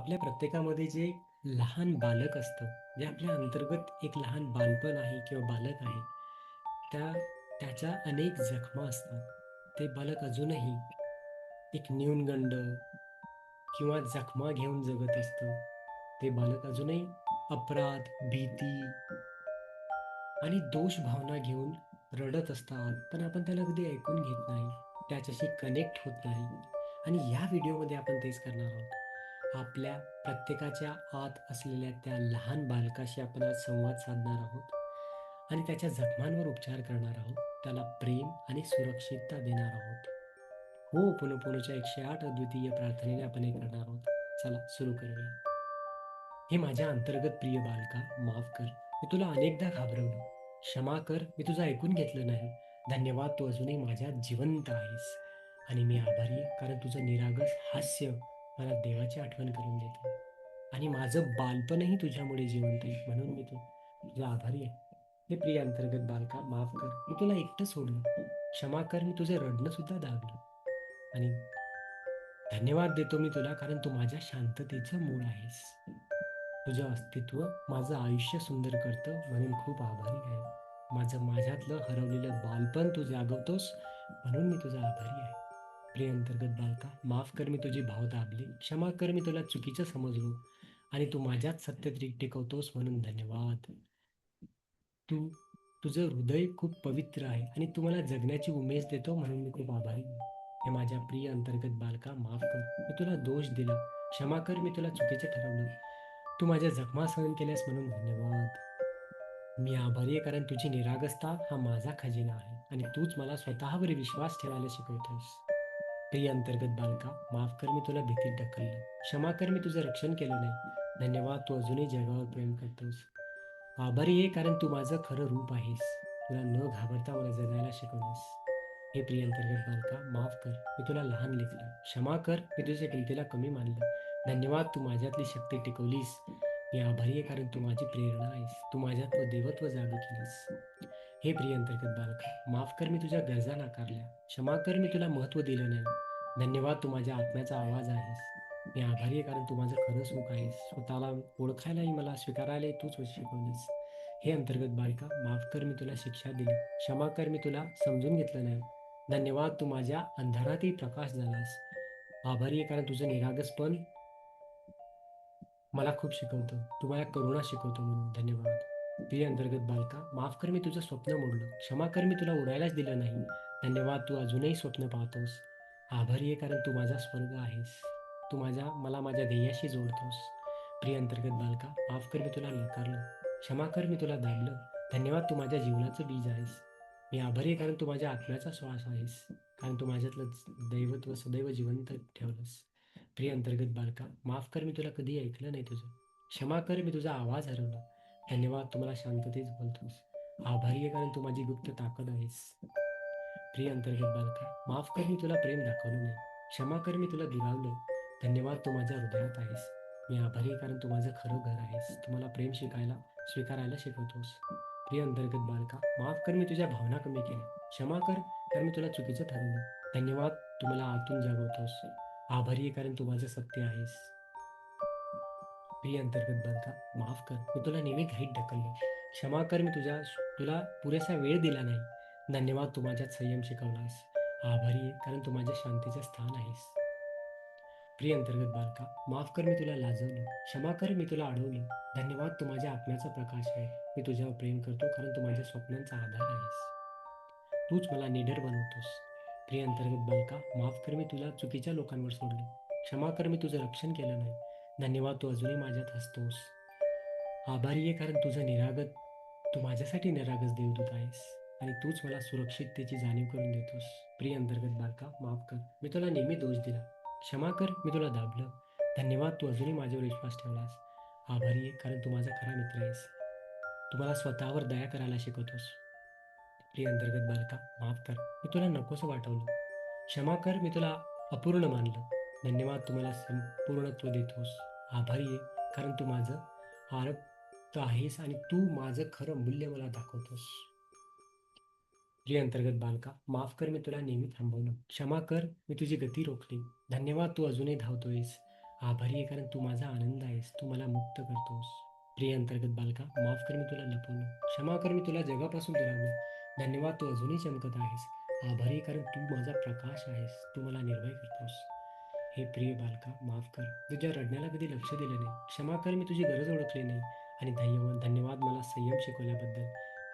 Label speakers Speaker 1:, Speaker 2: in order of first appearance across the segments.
Speaker 1: आपल्या प्रत्येकामध्ये जे लहान बालक असतं, जे आपल्या अंतर्गत एक लहान बालपण आहे किंवा बालक आहे, त्या त्याच्या अनेक जखमा असतात. ते बालक अजूनही एक न्यूनगंड किंवा जखमा घेऊन जगत असतं. ते बालक अजूनही अपराध, भीती आणि दोष भावना घेऊन रडत असतात. पण आपण त्याला अगदी ऐकून घेत नाही. त्याच्याशी कनेक्ट होत नाही. आणि या व्हिडिओमध्ये आपण तेच करणार आहोत. आपल्या प्रत्येकाच्या आत असलेल्या त्या लहान बालकाशी आपण आज संवाद साधणार आहोत आणि त्याच्या जखमांवर उपचार करणार आहोत. त्याला प्रेम आणि सुरक्षितता देणार आहोत. हो पुनोपुनोच्या एकशे आठ अद्वितीय प्रार्थनेने आपण हे करणार आहोत. चला सुरू करूया. हे माझ्या अंतर्गत प्रिय बालका, माफ कर. मी तुला अनेकदा घाबरवलं. क्षमा कर, मी तुझं ऐकून घेतलं नाही. धन्यवाद, तू अजूनही माझ्यात जिवंत आहेस. आणि मी आभारी आहे कारण तुझं निरागस हास्य मला देवाची आठवण करून देते आणि माझं बालपणही तुझ्यामुळे जिवंत आहे. म्हणून मी तू तुझा आभारी आहे. हे प्रिय अंतर्गत बालका, माफ कर. मी तुला एकटं सोडलं. क्षमा कर, मी तुझं रडणं सुद्धा दाबलं. आणि धन्यवाद देतो मी तुला कारण तू माझ्या शांततेचं मूळ आहेस. तुझं अस्तित्व माझं आयुष्य सुंदर करतं म्हणून खूप आभारी आहे. माझं माझ्यातलं हरवलेलं बालपण तू जागवतोस म्हणून मी तुझा आभारी आहे. प्रिय अंतर्गत बालका, माफ कर मी तुझी भाव दाबली क्षमा कर मी तुला चुकीचं समजलो आणि तू माझ्यात सत्य टिकवतोस म्हणून धन्यवाद. तू तुझं हृदय खूप पवित्र आहे आणि तू मला जगण्याची उमेद देतो म्हणून मी खूप आभारी हे माझ्या प्रिय अंतर्गत बालका, माफ कर. मी तुला दोष दिला. क्षमा कर, मी तुला चुकीचं ठरवलं. तू माझ्या जखमा सहन केल्यास म्हणून धन्यवाद. मी आभारी आहे कारण तुझी निरागसता हा माझा खजिना आहे आणि तूच मला स्वतःवर विश्वास ठेवायला शिकवतोस. प्रिय अंतर्गत बालका, माफ कर मी तुला भीतीत ढकललं. क्षमा कर, मी तुझं रक्षण केलं नाही. धन्यवाद, तू अजूनही जगावर प्रेम करतोस. आभारी आहे कारण तू माझं खरं रूप आहेस. तुला न घाबरता मला जगायला शिकवलंस. हे प्रिय अंतर्गत बालका, माफ कर. मी तुला लहान लेखलं. क्षमा कर, मी तुझ्या किमतीला कमी मानलं. धन्यवाद, तू माझ्यातली शक्ती टिकवलीस. मी आभारी आहे कारण तू माझी प्रेरणा आहेस. तू माझ्यात व देवत्व जागे केलंस. हे प्रिय अंतर्गत बालका, माफ कर मी तुझ्या गरजा नाकारल्या. क्षमा कर, मी तुला महत्त्व दिलं नाही. धन्यवाद, तू माझ्या आत्म्याचा आवाज आहेस. मी आभारी आहे कारण तू माझं खरं सुख आहेस. स्वतःला ओळखायलाही मला स्वीकारायलाही तूच शिकवलीस हे अंतर्गत बालिका माफ कर मी तुला शिक्षा दिली. क्षमा कर, मी तुला समजून घेतलं नाही. धन्यवाद, तू माझ्या अंधारातही प्रकाश झालास. आभारी आहे कारण तुझं निरागसपण मला खूप शिकवतं. तू मला करुणा शिकवतो म्हणून धन्यवाद. प्रिय अंतर्गत बालका, माफ कर मी तुझं स्वप्न मोडलं. क्षमा कर, मी तुला उडायलाच दिलं नाही. धन्यवाद, तू अजूनही स्वप्न पाहतोस. आभारी आहे कारण तू माझा स्वर्ग आहेस. तू माझ्या मला माझ्या ध्येयाशी जोडतोस. प्रिय अंतर्गत बालका, माफ कर मी तुला नाकारलं. क्षमा कर, मी तुला दाबलं. धन्यवाद, तू माझ्या जीवनाचं बीज आहेस. मी आभारी आहे कारण तू माझ्या आत्म्याचा श्वास आहेस. कारण तू माझ्यातलं दैवत्व सदैव जिवंत ठेवलंस. प्रिय अंतर्गत बालका, माफ कर मी तुला कधी ऐकलं नाही तुझं. क्षमा कर, मी तुझा आवाज हरवला. धन्यवाद, तुम्हाला शांततेच बोलतोस. आभारी आहे कारण तू माझी गुप्त ताकद आहेस. प्रिय अंतर्गत बालका, माफ कर मी तुला प्रेम दाखवलं नाही. क्षमा कर, मी तुला दुरावलं. धन्यवाद, तू माझ्या हृदयात आहेस. मी आभारी आहे कारण तू माझं खरं घर आहेस. तुम्हाला प्रेम शिकायला स्वीकारायला शिकवतोस. प्रिय अंतर्गत बालका, माफ कर मी तुझ्या भावना कमी केल्या. क्षमा कर, कारण मी तुला चुकीचं ठरवलं. धन्यवाद, तू मला आतून जगवतोस. आभारी आहे कारण तू माझं सत्य आहेस. प्रिय अंतर्गत बालका, माफ कर. मी तुला नेहमी घाईत ढकलले क्षमा कर, मी तुझ्या तुला पुरेसा वेळ दिला नाही. धन्यवाद, तू माझ्यात संयम शिकवलास. आभारी आहे कारण तू माझ्या शांतीचं स्थान आहेस. प्रिय अंतर्गत बालका, माफ कर मी तुला लाजवलं. क्षमा कर, मी तुला अडवलं. धन्यवाद, तू माझ्या आत्म्याचा प्रकाश आहे. मी तुझ्यावर प्रेम करतो कारण तू माझ्या स्वप्नांचा आधार आहेस. तूच मला निडर बनवतोस. प्रिय अंतर्गत बालका, माफ कर मी तुला चुकीच्या लोकांवर सोडलं. क्षमा कर, मी तुझं रक्षण केलं नाही. धन्यवाद, तू अजूनही माझ्यात हसतोस. आभारी आहे कारण तुझं निरागत तू माझ्यासाठी निरागस देवदूत आहेस आणि तूच मला सुरक्षिततेची जाणीव करून देतोस. प्रिय अंतर्गत बालका, माफ कर. मी तुला नेहमी दोष दिला. क्षमा कर, मी तुला दाबलं. धन्यवाद, तू अजूनही माझ्यावर विश्वास ठेवलास. आभारी आहे कारण तू माझा खरा मित्र आहेस. तू मला स्वतःवर दया करायला शिकवतोस. प्रिय अंतर्गत बालका, माफ कर. मी तुला नकोसं वाटवलं. क्षमा कर, मी तुला अपूर्ण मानलं. धन्यवाद, तुम्हाला संपूर्णत्व देतोस. आभारी आहे कारण तू माझं आरक्त आहेस आणि तू माझं खरं मूल्य मला दाखवतोस. प्रिय अंतर्गत बालका, माफ कर मी तुला नेहमी थांबवलं. क्षमा कर, मी तुझी गती रोखली. धन्यवाद, तू अजूनही धावतोयस. आभारी आहे कारण तू माझा आनंद आहेस तू मला मुक्त करतोस प्रिय अंतर्गत बालका माफ कर मी तुला लपवलं क्षमा कर मी तुला जगापासून दुरावलं धन्यवाद तू अजूनही चमकत आहेस आभारी कारण तू माझा प्रकाश आहेस तू मला निर्भय करतोस हे प्रिय बालका माफ कर. तुझ्या रडण्याला कधी लक्ष दिलं नाही. क्षमा कर मी तुझी गरज ओळखली नाही. आणि धन्यवाद धन्यवाद मला संयम शिकवल्याबद्दल.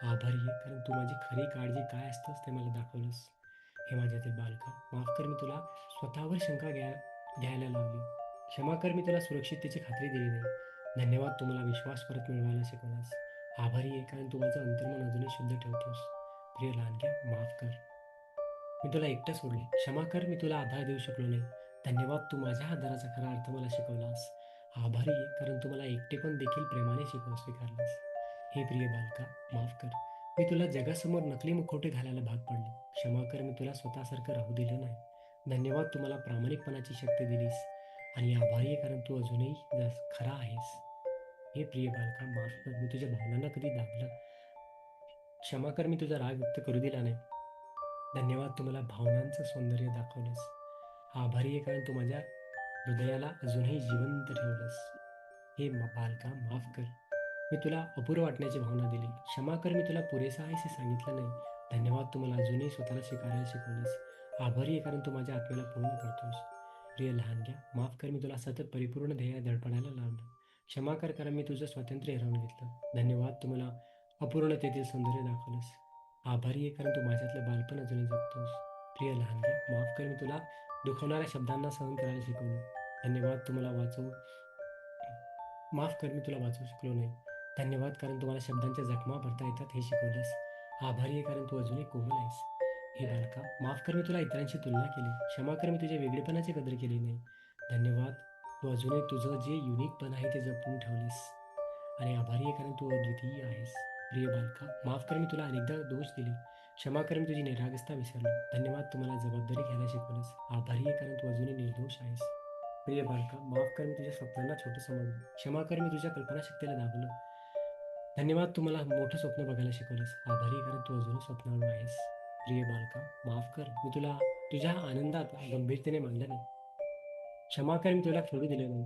Speaker 1: आभारी आहे कारण तू माझी खरी काळजी काय असतंस ते मला दाखवलंस. हे माझ्यातील बालका माफ कर मी तुला स्वतःवर शंका घ्या घ्यायला लावली. क्षमा कर मी तुला सुरक्षिततेची खात्री दिली नाही. धन्यवाद तू मला विश्वास परत मिळवायला शिकवलास. आभारी आहे कारण तू माझं अंतर्मन अजूनही शुद्ध ठेवतोस. प्रिय लहानग्या माफ कर. मी तुला एकटं सोडले. क्षमा कर मी तुला आधार देऊ शकलो नाही. धन्यवाद तू माझ्या आधाराचा खरा अर्थ मला शिकवलास. आभारी आहे कारण तू मला एकटेपण देखील प्रेमाने शिकव स्वीकारलास. हे प्रिय बालका माफ कर. मी तुला जगासमोर नकली मुखवटे घालायला भाग पडले. क्षमा कर मी तुला स्वतःसारखं राहू दिलं नाही. धन्यवाद तू मला प्रामाणिकपणाची शक्ती दिलीस. आणि आभारी आहे कारण तू अजूनही खरा आहेस. हे प्रिय बालका माफ कर मी तुझ्या भावनांना कधी दाबलं. क्षमा कर मी तुझा राग व्यक्त करू दिला नाही. धन्यवाद तू मला भावनांचं सौंदर्य दाखवलंस. आभारी आहे कारण तू माझ्या हृदयाला अजूनही जिवंत ठेवलंस. हे बालका माफ कर. मी तुला अपूर्व वाटण्याची भावना दिली. क्षमा कर मी तुला पुरेसा आहेस हे सांगितलं नाही. धन्यवाद तू मला अजूनही स्वतःला शिकायला शिकवलंस. आभारी आहे कारण तू माझ्या आत्म्याला पूर्ण करतोस. प्रिय लहानग्या माफ कर मी तुला सतत परिपूर्ण ध्येय धडपडायला लावलं. क्षमा कर कारण मी तुझं स्वातंत्र्य हिरावून घेतलं. धन्यवाद तू मला अपूर्णतेतील सौंदर्य दाखवलंस. आभारी आहे कारण तू माझ्यातलं बालपण अजूनही जगतोस. प्रिय लहानग्या माफ कर मी तुला दुखवणाऱ्या शब्दांना सहन करायला शिकवलं. धन्यवाद तू मला वाचवू माफ कर मी तुला वाचवू शकलो नाही. धन्यवाद कारण तुम्हाला शब्दांच्या जखमा भरता येतात हे शिकवलंस. आभारी आहे कारण तू अजूनही कोमल आहेस. हे बालका माफ कर मी तुला इतरांशी तुलना केली. क्षमा कर मी तुझ्या वेगळेपणाची कदर केली नाही. धन्यवाद तू अजूनही तुझं जे युनिकपण आहे ते जपून ठेवलेस. आणि आभारी आहे कारण तू अद्वितीय आहेस. प्रिय बालका माफ कर मी तुला अनेकदा दोष दिले. क्षमा कर मी तुझी निरागस्ता विसरलो. धन्यवाद तू मला जबाबदारी घ्यायला शिकवलंस आभारी आहे कारण तू अजूनही निर्दोष आहेस. प्रिय बालका माफ कर मी तुझ्या स्वप्नांना छोटं समजलं. क्षमा कर मी तुझ्या कल्पनाशक्तीला दाबलं. धन्यवाद तू मला मोठं स्वप्न बघायला शिकवलंस आभारी कारण तू अजूनही स्वप्नाळू आहेस. प्रिय बालका माफ कर. मी तुला तुझ्या आनंदात गंभीरतेने मानलं नाही. क्षमा कर मी तुला खेळू दिलं नाही.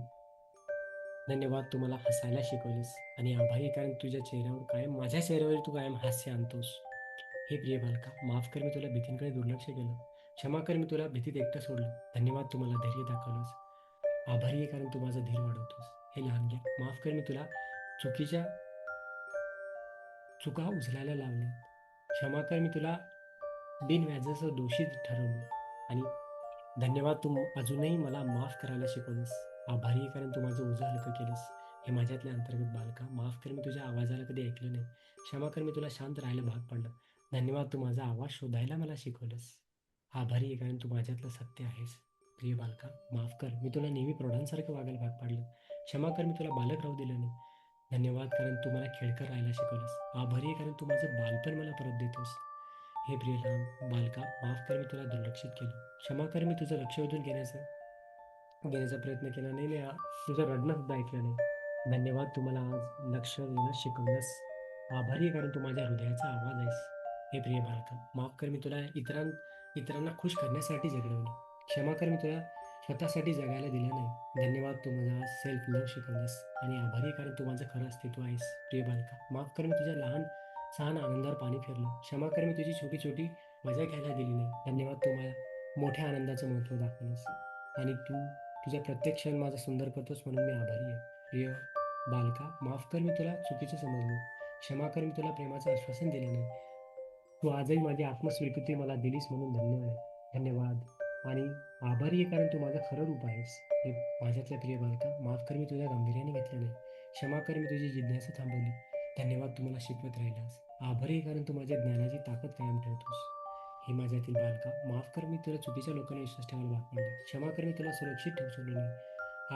Speaker 1: धन्यवाद तू मला हसायला शिकवलीस आणि आभारी कारण तुझ्या चेहऱ्यावर कायम माझ्या चेहऱ्यावर तू कायम हास्य आणतोस. हे प्रिय बालका माफ कर मी तुला भीतींकडे दुर्लक्ष केलं. क्षमा कर मी तुला भीतीत एकटं सोडलं. धन्यवाद तू मला धैर्य दाखवलंस आभारी आहे कारण तू माझा धीर वाढवतोस. हे लहान घ्या. माफ कर मी तुला चुकीच्या चुका उचलायला लावल्या. क्षमा कर मी तुला बिनव्याजाचं दोषीत ठरवलं. आणि धन्यवाद तू अजूनही मला माफ करायला शिकवलंस. आभारी आहे कारण तू माझं ओझं हलकं केलंस. हे माझ्यातल्या अंतर्गत बालका माफ कर मी तुझ्या आवाजाला कधी ऐकलं नाही. क्षमा कर मी तुला शांत राहायला भाग पडलं. धन्यवाद तू माझा आवाज शोधायला मला शिकवलंस. आभारी आहे कारण तू माझ्यातलं सत्य आहेस. प्रिय बालका माफ कर मी तुला नेहमी प्रौढांसारखं वागायला भाग पाडलं. क्षमा कर मी तुला बालक राहू दिलं नाही. धन्यवाद कारण तू मला खेळकर राहायला शिकवलंस. आभारी आहे कारण तू माझं बालपण मला परत देतोस. हे प्रिय लहान बालका माफ कर मी तुला दुर्लक्षित केलं. क्षमा कर मी तुझं लक्ष वेधून घेण्याचं घेण्याचा प्रयत्न केला नाही नाही तुझं रडणं सुद्धा ऐकलं नाही. धन्यवाद तू मला आज लक्ष देणं शिकवलंस. आभारी आहे कारण तू माझ्या हृदयाचा आवाज आहेस. हे प्रिय बालक माफ कर मी तुला इतरां इतरांना खुश करण्यासाठी जगवलं क्षमा कर मी तुला स्वतःसाठी जगायला दिलं नाही. धन्यवाद तू माझा सेल्फ लव्ह शिकवलंस आणि आभारी कारण तू माझं खरं अस्तित्व आहेस. प्रिय बालका माफ कर मी तुझ्या लहान सहान आनंदावर पाणी फिरलं. क्षमा कर मी तुझी छोटी छोटी मजा घ्यायला दिली नाही. धन्यवाद तू मला मोठ्या आनंदाचं महत्त्व दाखवलंस. आणि तू तुझ्या प्रत्येक क्षण माझा सुंदर करतोस म्हणून मी आभारी आहे. प्रिय बालका माफ कर मी तुला चुकीचं समजलो. क्षमा कर मी तुला प्रेमाचं आश्वासन दिलं नाही. तू आजही माझी आत्मस्वीकृती मला दिलीस म्हणून धन्यवाद धन्यवाद. आणि आभारी आहे कारण तू माझं खरं रूप आहेस. हे माझ्यातल्या प्रिय बालका माफ कर मी तुझ्या गांभीर्याने घेतलं नाही. क्षमा कर मी तुझी जिज्ञासा थांबवली. धन्यवाद तू मला शिकवत राहिलास. आभारी आहे कारण तू माझ्या ज्ञानाची ताकद कायम ठेवतोस. हे माझ्यातील बालका माफ कर मी तुला चुकीच्या लोकांना विश्वास ठेवायला भाग पाडले क्षमा कर मी तुला सुरक्षित ठेवू शकलो नाही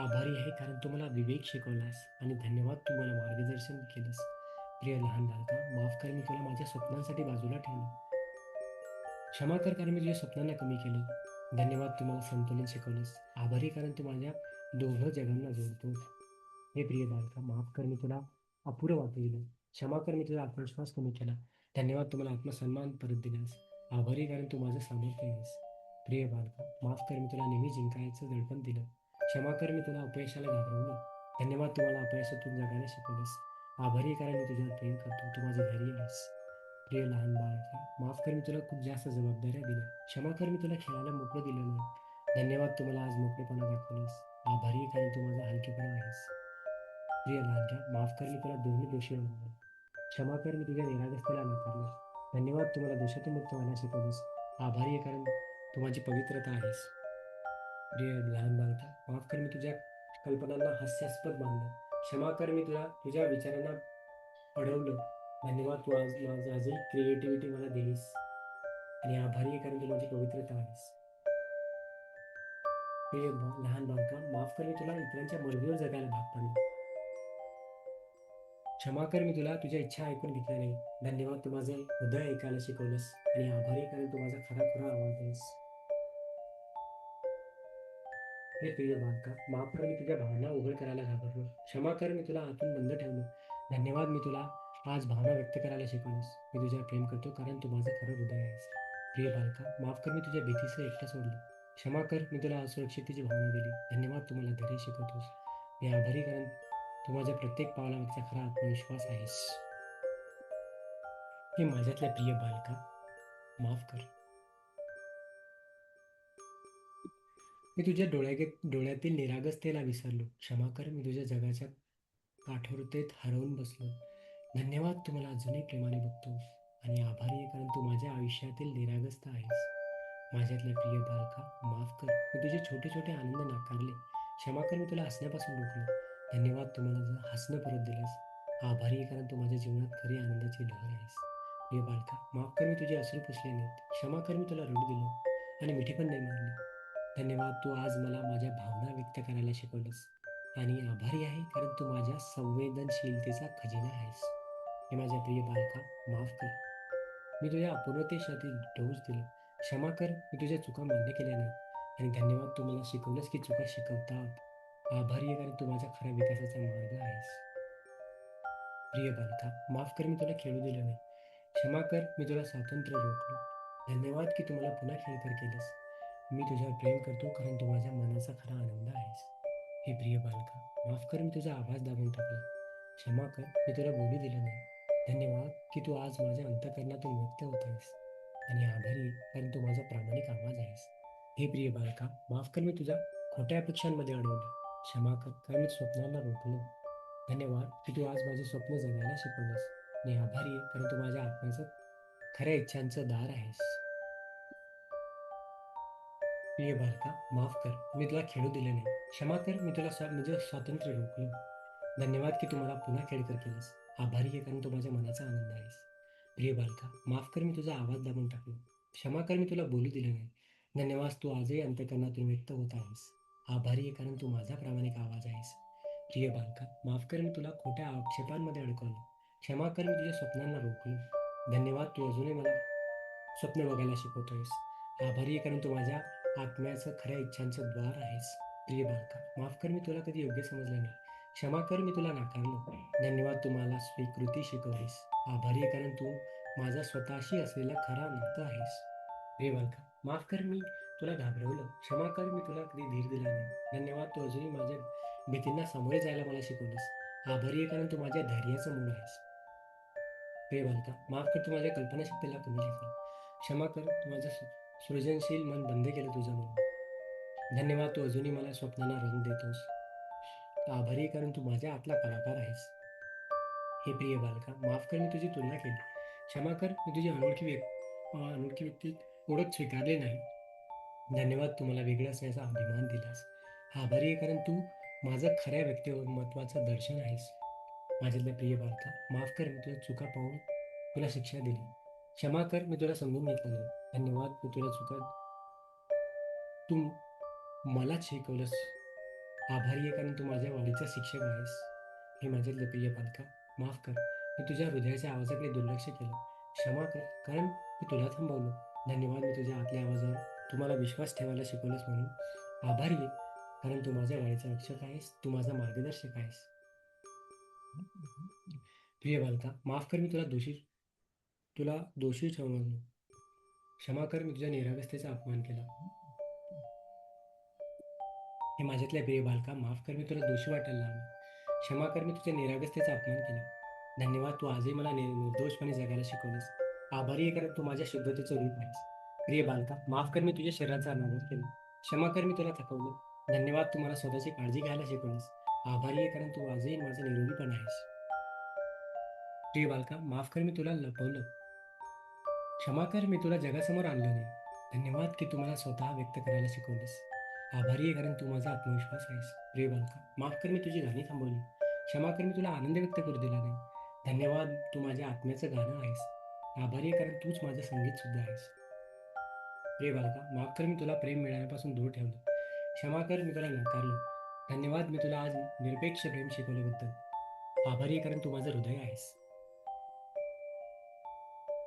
Speaker 1: आभारी आहे कारण तू मला विवेक शिकवलास. आणि धन्यवाद तू मला मार्गदर्शन केलंस. प्रिय लहान बालका माफ कर मी तुला माझ्या स्वप्नांसाठी बाजूला ठेवलं. क्षमा कर कारण मी तुझ्या स्वप्नांना कमी केलं. धन्यवाद तुम्हाला संतुलन शिकवलंस. आभारी कारण तू माझ्या दोघं जगांना जोडतोस हे प्रिय बालका माफ कर मी तुला अपुरं वाटू दिलं. क्षमा कर मी तुझा आत्मविश्वास कमी केला. धन्यवाद तुम्हाला आत्मसन्मान परत दिलास. आभारी कारण तू माझं सामर्थ्य आहेस. प्रिय बालका माफ कर मी तुला नेहमी जिंकायचं दडपण दिलं. क्षमा कर मी तुला अपयशाला घाबरवलं धन्यवाद तुम्हाला अपयशातून जगायला शिकवलंस. आभारी आहे कारण मी तुझ्यावर प्रेम करतो तू माझी घरी आहेस प्रिय लहान बाळा माफ कर मी तुला खूप जास्त जबाबदाऱ्या दिल्या. क्षमा कर मी तुला खेळायला मोकळं दिलं नाही. धन्यवाद तुम्हाला आज मोकळेपणा दाखवलीस. आभारी आहे कारण तू माझा हलकेपणा आहेस. प्रिय लहानक्या माफ कर मी तुला दोन्ही दोषी बनवलं क्षमा कर मी तुझ्या निरागस्तेला नाकारलं. धन्यवाद तुम्हाला दोषातून मुक्त होण्या शिकवलीस आभारी आहे कारण तू माझी पवित्रता आहेस. प्रिय लहान बालका माफ कर मी तुझ्या कल्पनांना हास्यास्पद बांधलं क्षमा कर मी तुला तुझ्या विचारांना अडवलं. धन्यवाद तू आज माझं आजही क्रिएटिव्हिटी मला दिलीस. आणि आभारी आहे कारण तू माझी पवित्रता आहेस प्रिय लहान बालका माफ कर मी तुला इतरांच्या मर्जीवर जगायला भाग पाडलं. क्षमा कर मी तुला तुझ्या इच्छा ऐकून घेतल्या नाही. धन्यवाद तू माझे हृदय ऐकायला शिकवलंस. आणि आभारी कारण तू माझा खरा खरा आवाज हे प्रिय बालका माफ कर मी तुझ्या भावना उघड करायला घाबरलो. क्षमा कर मी तुला आतून बंद ठेवलो. धन्यवाद मी तुला आज भावना व्यक्त करायला शिकवलीस. मी तुझ्यावर प्रेम करतो कारण तू माझं खरं हृदय आहेस. प्रिय बालका माफ कर मी तुझ्या भीतीसह एकटं सोडलं. क्षमा कर मी तुला असुरक्षिततेची भावना दिली. धन्यवाद तू मला धैर्य शिकवतोस. मी आभारी कारण तू माझ्या प्रत्येक पावलामागचा खरा आत्मविश्वास आहेस. हे माझ्यातल्या प्रिय बालका माफ कर. मी तुझ्या डोळ्या डोळ्यातील निरागसतेला विसरलो. क्षमा कर मी तुझ्या जगाच्या काठोरतेत हरवून बसलो. धन्यवाद तू मला अजूनही प्रेमाने बघतोस. आणि आभारी आहे कारण तू माझ्या आयुष्यातील निरागसता आहेस. माझ्यातल्या प्रिय बालका माफ कर. मी तुझे छोटे छोटे आनंद नाकारले. क्षमा कर मी तुला हसण्यापासून रोखलो. धन्यवाद तुम्हाला जर हसणं परत दिलंस. आभारी आहे कारण तू माझ्या जीवनात खरी आनंदाची लहर आहेस. प्रिय बालका माफ कर मी तुझे अश्रू पुसले नाहीत. क्षमा कर मी तुला रडू दिलो. आणि मिठी पण नाही मारली. धन्यवाद. तू आज मला माझ्या भावना व्यक्त करायला शिकवलंस. आणि आभारी आहे कारण तू माझ्या संवेदनशीलतेचा खजिना आहेस. हे माझ्या प्रिय बालका माफ कर. मी तुझ्या अपूर्णतेसाठी डोस दिलं. क्षमा कर मी तुझ्या चुका मान्य केल्या नाही आणि धन्यवाद तू मला शिकवलंस की चुका शिकवतात. आभारी आहे कारण तू माझ्या खऱ्या विकासाचा मार्ग आहेस. प्रिय बालका माफ कर मी तुला खेळू दिलं नाही. क्षमा कर मी तुला स्वातंत्र्य रोखलो. धन्यवाद की तू मला पुन्हा खेळकर केलंस. मी तुझ्यावर प्रेम करतो कारण तू माझ्या मनाचा खरा आनंद आहेस. हे प्रिय बालका माफ कर मी तुझा आवाज दाबून टाकला. क्षमा कर मी तुला बोलू दिलं नाही. धन्यवाद की तू आज माझ्या अंतकरणातून व्यक्त होत आहेस आणि आभारी आहे कारण तू माझा प्रामाणिक आवाज आहेस. हे प्रिय बालका माफ कर मी तुझ्या खोट्या अपेक्षांमध्ये अडवलं. क्षमा कर कारण मी स्वप्नांना रोखलो. धन्यवाद की तू आज माझे स्वप्न जगायला शिकवलंस. आणि आभारी आहे कारण तू माझ्या आत्म्याचं खऱ्या इच्छांचं दार आहेस. प्रिय बालका माफ कर मी तुला खेळू दिले नाही. क्षमा कर मी तुला स्वा म्हणजे स्वातंत्र्य रोखलो. धन्यवाद की तू मला पुन्हा खेळकर केलंस. आभारी आहे कारण तू माझ्या मनाचा आनंद आहेस. प्रिय बालका माफ कर मी तुझा आवाज दाबून टाकलो. क्षमा कर मी तुला बोलू दिलं नाही. धन्यवाद तू आजही अंतकरणातून व्यक्त होत आहेस. आभारी आहे कारण तू माझा प्रामाणिक आवाज आहेस. प्रिय बालका माफ कर मी तुला खोट्या आक्षेपांमध्ये अडकवलं. क्षमा कर मी तुझ्या स्वप्नांना रोखलो. धन्यवाद तू अजूनही मला स्वप्न बघायला शिकवतोयस. आभारी आहे कारण तू माझ्या आत्म्याचं खऱ्या इच्छांचं द्वार आहेस प्रिय बालका माफ कर मी तुला कधी योग्य समजलं नाही. क्षमा कर मी तुला नाकारलो. धन्यवाद तुम्हाला स्वीकृती शिकवलीस. आभारी आहे कारण तू माझा स्वतःशी असलेला खरा नातं आहेस. प्रिय बालका माफ कर मी तुला घाबरवलं. क्षमा कर मी तुला कधी धीर दिला नाही. धन्यवाद तू अजूनही माझ्या भीतींना सामोरे जायला मला शिकवलंस. आभारी आहे कारण तू माझ्या धैर्याचं मूळ आहेस. प्रिय बालका माफ कर तू माझ्या कल्पनाशक्तीला कमी लेखलं क्षमा कर तू माझ्या सृजनशील मन बंद केलं तुझं म्हणून. धन्यवाद तू अजूनही मला स्वप्नांना रंग देतोस. आभारी कारण तू माझ्या आतला कलाकार आहेस. हे प्रिय बालका माफ कर मी तुझी तुलना केली. क्षमा कर मी तुझी अनोळखी व्यक् अनोळखी व्यक्ती ओळख स्वीकारली नाही. धन्यवाद तू मला वेगळं असण्याचा अभिमान दिलास. आभारी आहे कारण तू माझं खऱ्या व्यक्तिमत्वाचं दर्शन आहेस. माझ्यातल्या प्रिय बालका माफ कर मी तुझ्या चुका पाहून तुला शिक्षा दिली. क्षमा कर मी तुला समजून घेतलं नाही. धन्यवाद मी तुला चुकत. तू मलाच शिकवलंस. आभारी आहे कारण तू माझ्या वाडीचा शिक्षक आहेस हे माझ्यातले प्रिय पालका. माफ कर. मी तुझ्या हृदयाच्या आवाजाकडे दुर्लक्ष केलं. क्षमा कर. कारण मी तुला थांबवलं. धन्यवाद. मी तुझ्या आतल्या आवाजावर तुम्हाला विश्वास ठेवायला शिकवलंस म्हणून. आभारी आहे कारण तू माझ्या वाडीचा रक्षक आहेस. तू माझा मार्गदर्शक आहेस. प्रिय बालका माफ कर. मी तुला दोषी तुला दोषी ठेवलं क्षमा कर मी तुझ्या निरागस्तेचा अपमान केला. हे माझ्यातल्या प्रिय बालका माफ कर मी तुला दोषी वाटायला लागलो क्षमा कर मी तुझ्या निरागस्तेचा अपमान केला. धन्यवाद तू आजही मला निर्दोषपणे जगायला शिकवलंस. आभारी आहे कारण तू माझ्या शुद्धतेचं रूप आहेस. प्रिय बालका माफ कर मी तुझ्या शरीराचा अनादर केला. क्षमा कर मी तुला थकवलो. धन्यवाद तू मला स्वतःची काळजी घ्यायला शिकवलंस. आभारी आहे कारण तू आजही माझा निरोगीपण आहेस. प्रिय बालका माफ कर मी तुला लपवलं. क्षमा कर मी तुला जगासमोर आणलं नाही. धन्यवाद की तू मला स्वतः व्यक्त करायला शिकवलीस. आभारी आहे कारण तू माझा आत्मविश्वास आहेस. प्रिय बालका माफ कर मी तुझी गाणी थांबवली. क्षमा कर मी तुला आनंद व्यक्त करू दिला नाही. धन्यवाद तू माझ्या आत्म्याचं गाणं आहेस. आभारी आहे कारण तूच माझं संगीत सुद्धा आहेस. प्रिय बालका माफ कर मी तुला प्रेम मिळण्यापासून दूर ठेवलं. क्षमा कर मी तुला नाकारलं. धन्यवाद मी तुला आज निरपेक्ष प्रेम शिकवल्याबद्दल. आभारी आहे कारण तू माझं हृदय आहेस.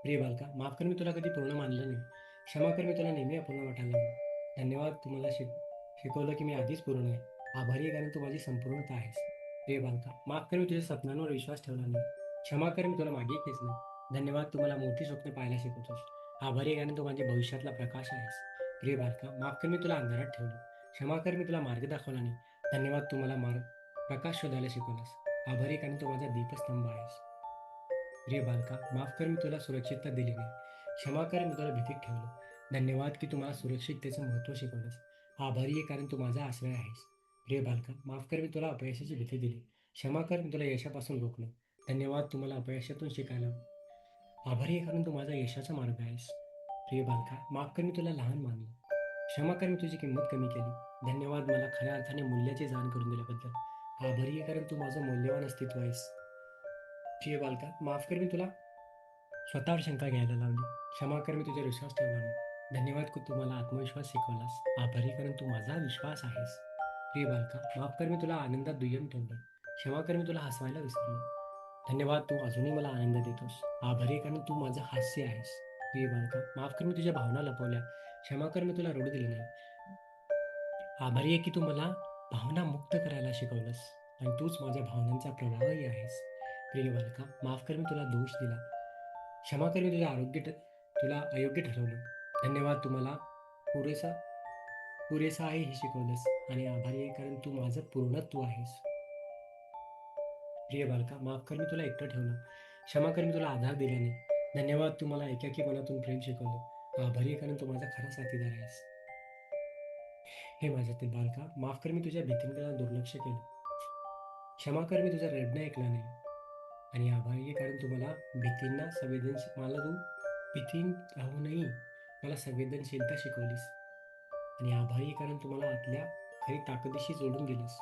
Speaker 1: प्रिय बालका माफ कर मी तुला कधी पूर्ण मानलं नाही. क्षमा कर मी तुला नेहमी अपूर्ण वाटायला लागलो. धन्यवाद तुम्हाला शिक शिकवलं की मी आधीच पूर्ण आहे. आभारी आहे कारण तू माझी संपूर्णता आहेस. प्रिय बालका माफ कर मी तुझ्या स्वप्नांवर विश्वास ठेवला नाही. क्षमा कर मी तुला मागे खेचलं धन्यवाद तू मला मोठी स्वप्न पाहायला शिकवतोस. आभारी आहे कारण तू माझ्या भविष्यातला प्रकाश आहेस. प्रिय बालका माफ कर मी तुला अंधारात ठेवलं. क्षमा कर मी तुला मार्ग दाखवला नाही. धन्यवाद तू मला मार्ग प्रकाश शोधायला शिकवलास. आभारी कारण तू माझा दीपस्तंभ आहेस. प्रिय बालका माफ कर मी तुला सुरक्षितता दिली नाही. क्षमा कर मी तुला भीतीत ठेवलं. धन्यवाद की तू मला सुरक्षिततेचं महत्त्व शिकवलंस. आभारी आहे कारण तू माझा आश्रय आहेस. प्रिय बालका माफ कर मी तुला अपयशाची भीती दिली. क्षमा कर मी तुला यशापासून रोखलं. धन्यवाद तुम्हाला अपयशातून शिकायला. आभारी आहे कारण तू माझा यशाचा मार्ग आहेस. प्रिय बालका माफ कर मी तुला लहान मानलं. क्षमा कर मी तुझी किंमत कमी केली. धन्यवाद मला खऱ्या अर्थाने मूल्याची जाण करून दिल्याबद्दल. आभारी आहे कारण तू माझं मौल्यवान अस्तित्व आहेस. प्रिय बालका माफ कर मी तुला. स्वतःवर शंका घ्यायला लावली. क्षमा कर मी तुझ्यावर विश्वास ठेवला नाही. धन्यवाद की तू मला आत्मविश्वास शिकवलास. आभारी कारण तू माझा विश्वास आहेस. प्रिय बालका माफ कर मी तुला आनंदात दुय्यम ठेवले क्षमा कर मी तुला हसवायला विसरलो. धन्यवाद तू अजूनही मला आनंद देतोस. आभारी कारण तू माझं हास्य आहेस. प्रिय बालका माफ कर मी तुझ्या भावना लपवल्या. क्षमा कर मी तुला रोड दिली नाही. आभारी आहे की तू मला भावना मुक्त करायला शिकवलंस. आणि तूच माझ्या भावनांचा प्रवाहही आहेस. प्रिय बालका माफ कर मी तुला दोष दिला. क्षमा कर मी तुझ्या आरोग्य तुला अयोग्य ठरवलं. धन्यवाद तू मला पुरेसा पुरेसा आहे हे शिकवलंस. आणि आभारी आहे कारण तू माझं पूर्णत्व आहेस. प्रिय बालका माफ कर मी तुला एकटं ठेवलं. क्षमा कर मी तुला आधार दिला नाही. धन्यवाद तू मला एकाकी मनातून प्रेम शिकवलं. आभारी आहे कारण तू माझा खरा साथीदार आहेस. हे माझ्यातील बालका माफ कर मी तुझ्या भीतींकडे दुर्लक्ष केलं. क्षमा कर मी तुझं रडणं ऐकलं नाही. आणि आभारी आहे कारण तू मला भीतींना संवेदनशील मला तू भीती राहूनही मला संवेदनशीलता शिकवलीस. आणि आभारी कारण तू मला आतल्या खरी ताकदीशी जोडून गेलीस.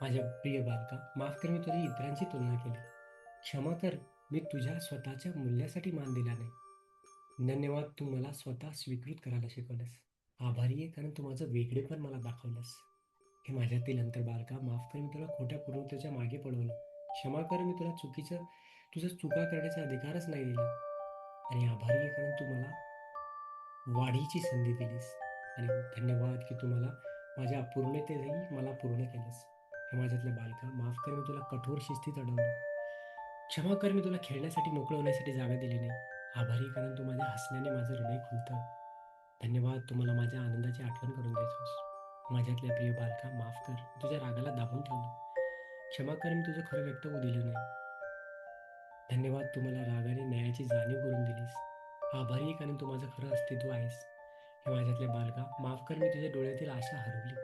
Speaker 1: माझ्या प्रिय बालका माफ कर मी तुझ्या इतरांची तुलना केली. क्षमा कर मी तुझ्या स्वतःच्या मूल्यासाठी मान दिला नाही. धन्यवाद तू मला स्वतः स्वीकृत करायला शिकवलंस. आभारी आहे कारण तू माझं वेगळेपण मला दाखवलंस. हे माझ्यातील अंतर बालका माफ कर मी तुला खोट्या पूर्वतेच्या मागे पडवलं. क्षमा कर मी तुला चुकीचं तुझं चुका करण्याचा अधिकारच नाही दिला. आणि आभारी आहे कारण तू मला वाढीची संधी दिलीस. आणि धन्यवाद की तू मला माझ्या अपूर्णतेही मला पूर्ण केलंस. हे माझ्यातल्या बालका माफ कर मी तुला कठोर शिस्तीत अडवलं. क्षमा कर मी तुला खेळण्यासाठी मोकळं होण्यासाठी जागा दिली नाही. आभारी कारण तू माझ्या हसण्याने माझं हृदय खुलतं. धन्यवाद तू मला माझ्या आनंदाची आठवण करून देतोस. माझ्यातल्या प्रिय बालका माफ कर. तुझ्या रागाला दाबून ठेवलं. क्षमा कर मी तुझं खरं व्यक्त होऊ दिलं नाही. धन्यवाद तू मला रागाने न्यायाची जाणीव करून दिलीस. आभारी आहे कारण तू माझं खरं अस्तित्व आहेस. हे माझ्यातल्या बालका माफ कर मी तुझ्या डोळ्यातील आशा हरवली.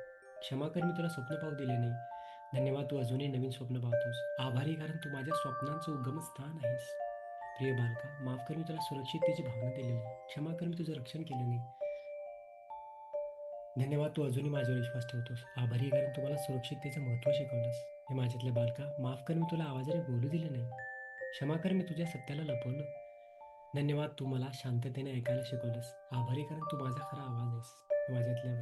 Speaker 1: क्षमा कर मी तुला स्वप्न पाहू दिले नाही. धन्यवाद तू अजूनही नवीन स्वप्न पाहतोस. आभारी कारण तू माझ्या स्वप्नांचं उगमस्थान आहेस. प्रिय बालका माफ कर मी तुला सुरक्षिततेची भावना दिली नाही क्षमा कर मी तुझं रक्षण केलं नाही. धन्यवाद तू अजूनही माझ्यावर विश्वास ठेवतोस. आभारी कारण तू मला सुरक्षिततेचं महत्त्व शिकवलंस. हे माझ्यातल्या बालका माफ कर मी तुला आवाजाने बोलू दिलं नाही. क्षमा कर मी तुझ्या सत्याला लपवलं. धन्यवाद तू मला शांततेने ऐकायला शिकवलंस. आभारी कारण तू माझा खरा आवाज आहेस. माझ्यातल्या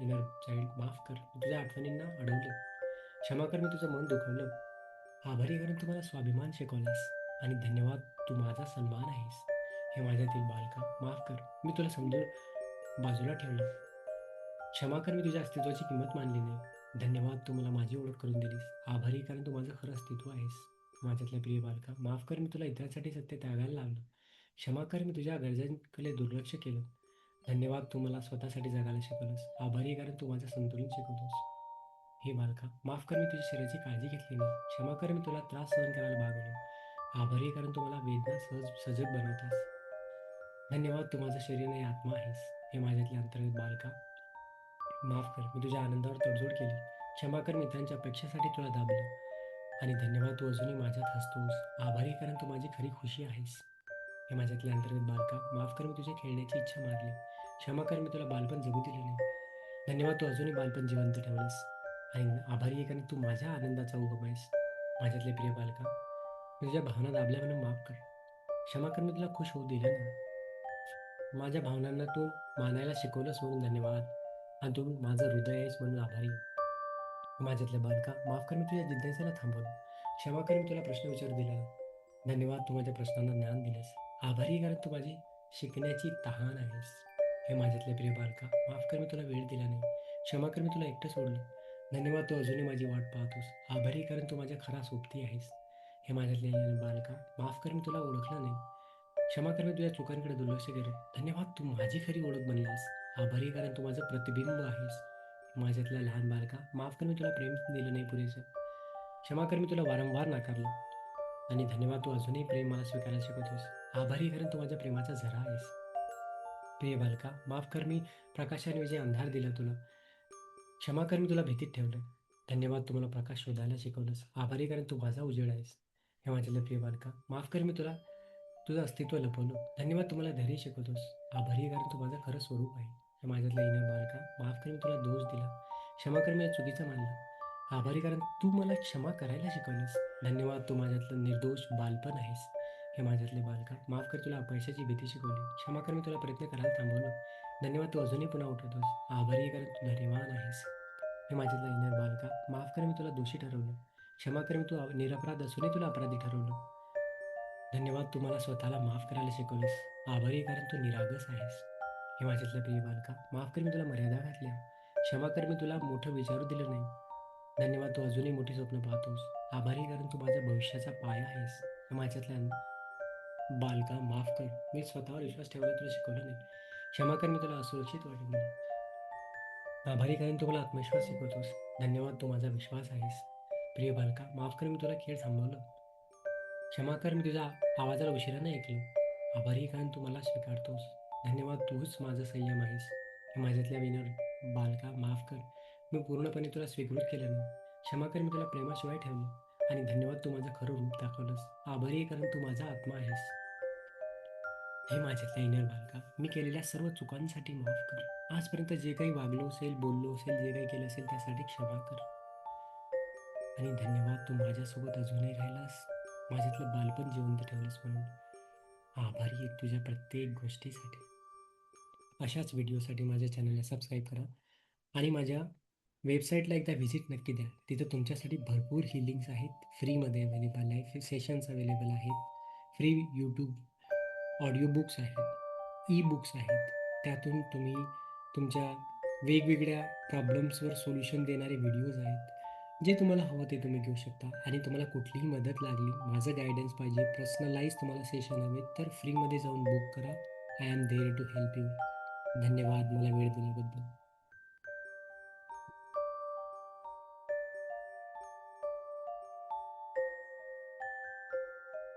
Speaker 1: इनर चाइल्ड माफ कर मी तुझ्या आठवणींना अडवलं. क्षमा कर मी तुझं मन दुखवलं. आभारी कारण तू मला स्वाभिमान शिकवलास. आणि धन्यवाद तू माझा सन्मान आहेस. हे माझ्यातील बालका माफ कर मी तुला समजून बाजूला ठेवलं. क्षमा कर मी तुझ्या अस्तित्वाची किंमत मानली नाही. धन्यवाद तू मला माझी ओळख करून दिलीस. आभारी कारण तू माझं खरं अस्तित्व आहेस. माझ्यातल्या प्रिय बालका माफ कर मी तुला इतरांसाठी सत्य त्यागायला लावलं. क्षमा कर मी तुझ्या गरजांकडे दुर्लक्ष केलं. धन्यवाद तू मला स्वतःसाठी जगायला शिकवलंस. आभारी कारण तू माझं संतुलन शिकवतोस. हे बालका माफ कर मी तुझ्या शरीराची काळजी घेतली नाही. क्षमा कर मी तुला त्रास सहन करायला भागवले. आभारी कारण तू मला वेदना सहज सजग बनवतास. धन्यवाद तू माझं शरीर नाही आत्मा आहेस. हे माझ्यातले अंतर्गत बालका माफ कर मी तुझ्या आनंदावर तडजोड केली. क्षमा कर मित्रांच्या अपेक्षेसाठी तुला दाबलं. आणि धन्यवाद तू अजूनही माझ्यात हसतोस. आभारी कारण तू माझी खरी खुशी आहेस. हे माझ्यातले अंतर्गत बालका माफ कर मी तुझ्या खेळण्याची इच्छा मारली क्षमा कर मी तुला बालपण जगू दिलं नाही धन्यवाद तू अजूनही बालपण जिवंत ठेवलंस. आणि आभारी आहे कारण तू माझ्या आनंदाचा उगम आहेस. माझ्यातले प्रिय बालका मी तुझ्या भावना दाबल्या म्हणून माफ कर. क्षमा कर मी तुला खुश होऊ दिलं ना माझ्या भावनांना तू मानायला शिकवलंस म्हणून धन्यवाद. आणि तू माझं हृदय आहेस म्हणून आभारी माझ्यातल्या माझ्यातले बालका. माफ कर मी तुझ्या जिज्ञासेला थांबवलं. क्षमा कर मी तुला प्रश्न विचारू दिला. धन्यवाद तू माझ्या प्रश्नांना ज्ञान दिलंस. आभारी कारण तू माझी शिकण्याची तहान आहेस. हे माझ्यातले प्रिय बालका माफ कर मी तुला वेळ दिला नाही. क्षमा कर मी तुला एकटं सोडलं. धन्यवाद तू अजूनही माझी वाट पाहतोस. आभारी कारण तू माझ्या खरा सोबती आहेस. हे माझ्यातले बालका माफ कर मी तुला ओळखलं नाही. क्षमा कर मी तुझ्या चुकांकडे दुर्लक्ष केलं. धन्यवाद तू माझी खरी ओळख बनलास. आभारी कारण तू माझं प्रतिबिंब आहेस. माझ्यातल्या लहान बालका माफ कर मी तुला प्रेम दिलं नाही पुरेसं. क्षमा कर मी तुला वारंवार नाकारलं. आणि धन्यवाद तू अजूनही प्रेम मला स्वीकारायला शिकवतोस आभारी कारण तू माझ्या प्रेमाचा झरा आहेस. प्रिय बालका माफ कर मी प्रकाशाने विजय अंधार दिला तुला. क्षमा कर मी तुला भीतीत ठेवलं. धन्यवाद तू मला प्रकाश शोधायला शिकवलंस. आभारी कारण तू माझा उजेड आहेस. हे माझ्यातलं प्रिय बालका माफ कर मी तुला तुझं अस्तित्व लपवलं. धन्यवाद तुम्हाला धैर्य शिकवतोस आभारी कारण तू माझं खरं स्वरूप आहे. माझ्यातला इनर बालका माफ कर मी तुला दोष दिला. क्षमा कर मी चुकीचं मानलं. आभारी कारण तू मला क्षमा करायला शिकवलंस. धन्यवाद तू माझ्यातलं निर्दोष बालपण आहेस. हे माझ्यातले बालका माफ कर तुला पैशाची भीती शिकवली. क्षमा कर मी तुला प्रयत्न करायला थांबवलं. धन्यवाद तू अजूनही पुन्हा उठवतोस. आभारी कारण तू धैर्यवान आहेस. हे माझ्यातला इनर बालका माफ कर मी तुला दोषी ठरवलं. क्षमा कर मी तू निरपराध असूनही तुला अपराधी ठरवलं. धन्यवाद तू मला स्वतःला माफ करायला शिकवलीस. आभारी कारण तू निरागस आहेस. हे प्रिय बालका माफ कर मी तुला मर्यादा घातल्या. क्षमा कर मी तुला मोठं विचारू दिलं नाही. धन्यवाद तू अजूनही मोठी स्वप्न पाहतोस. आभारी कारण तू माझ्या भविष्याचा पाया आहेस. हे माझ्यातल्या बालका माफ कर. मी स्वतःवर विश्वास ठेवायला तुला शिकवलं नाही. क्षमा कर मी तुला असुरक्षित वाटत नाही आभारी कारण तू मला आत्मविश्वास शिकवतोस. धन्यवाद तू माझा विश्वास आहेस. प्रिय बालका माफ कर मी तुला खेळ थांबवलं. क्षमा कर मी तुझ्या आवाजाला उशिरा नाही ऐकलो. आभारी कारण तू मला स्वीकारतोस. धन्यवाद तूच माझा संयम आहेस. माझ्यातल्या विनर बालका माफ कर. मी पूर्णपणे तुला स्वीकृत केलं नाही क्षमा कर मी तुला प्रेमाशिवाय ठेवलं. आणि धन्यवाद तू माझं खरं रूप दाखवलंस. आभारी आहे कारण तू माझा आत्मा आहेस. हे माझ्यातल्या इनर बालका मी केलेल्या सर्व चुकांसाठी माफ कर. आजपर्यंत जे काही वागलो असेल बोललो असेल जे काही केलं असेल त्यासाठी क्षमा कर. आणि धन्यवाद तू माझ्यासोबत अजूनही राहिलास. माझ्यातलं बालपण जिवंत ठेवलंस म्हणून. आभारी आहे तुझ्या प्रत्येक गोष्टीसाठी. अशाच व्हिडिओसाठी माझ्या चॅनलला सबस्क्राईब करा आणि माझ्या वेबसाईटला एकदा व्हिजिट नक्की द्या. तिथं तुमच्यासाठी भरपूर हिलिंग्स आहेत. फ्रीमध्ये अवेलेबल आहे. सेशन्स अवेलेबल आहेत. फ्री यूट्यूब ऑडिओ बुक्स आहेत. ई बुक्स आहेत. त्यातून तुम्ही तुमच्या वेगवेगळ्या प्रॉब्लेम्सवर सोल्युशन देणारे व्हिडिओज आहेत. जे तुम्हाला हवं ते तुम्ही घेऊ शकता. आणि तुम्हाला कुठलीही मदत लागली माझं गायडन्स पाहिजे पर्सनलाइज तुम्हाला सेशन हवे तर फ्रीमध्ये जाऊन बुक करा. I am there to help you धन्यवाद. मला वेळ दिल्याबद्दल.